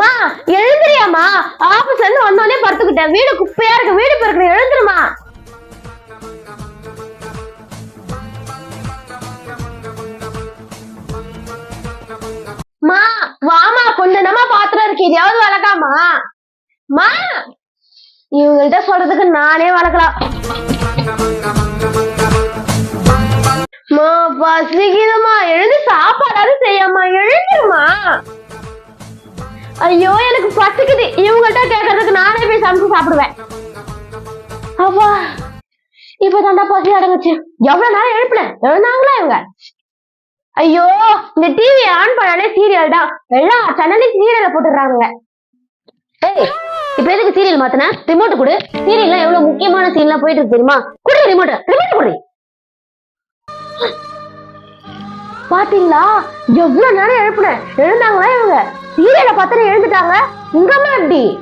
மா எழுந்திரியாமா ஆபீஸ்ல இருந்து வந்தோடனே படுத்துக்கிட்டேன். வீடு குப்பையா இருக்கு. வீடு பெருக்கணும் எழுந்துருமா மா வாமா கொஞ்சமா பாத்திரம் இருக்கு. இதையாவது வளர்க்காமா மா இவங்கள்ட்ட சொல்றதுக்கு நானே வளர்க்கலாம் மா பசிக்குதுமா எழுந்து சாப்பாடாவது செய்யாமா ஐயோ எனக்கு பத்துக்குது. இவங்கள்ட்ட கேட்கறதுக்கு நானே போய் சமைச்சு சாப்பிடுவேன். அப்பா இப்ப தாண்டா பசி அடங்குச்சு. எவ்வளவு நேரம் எழுப்பினேன் எழுந்தாங்களா இவங்க? ஐயோ இந்த டிவி ஆன் பண்ணாலே சீரியல் தான் எல்லா சேனலையும் சீரியல போட்டுடுறாங்க ஏய் இப்ப எதுக்கு சீரியல் மாத்தின? ரிமோட் கொடு. சீரியல்லாம் எவ்வளவு முக்கியமான சீன்லாம் போயிட்டு இருக்கு தெரியுமா? குடு ரிமோட் ரிமோட் கொடு. பாத்தீங்களா? எவ்வளவு நேரம் எழுப்புனேன் எழுந்தாங்களா பத்திரம் எழுந்துட்டாங்க. உங்க அம்மா எப்படி?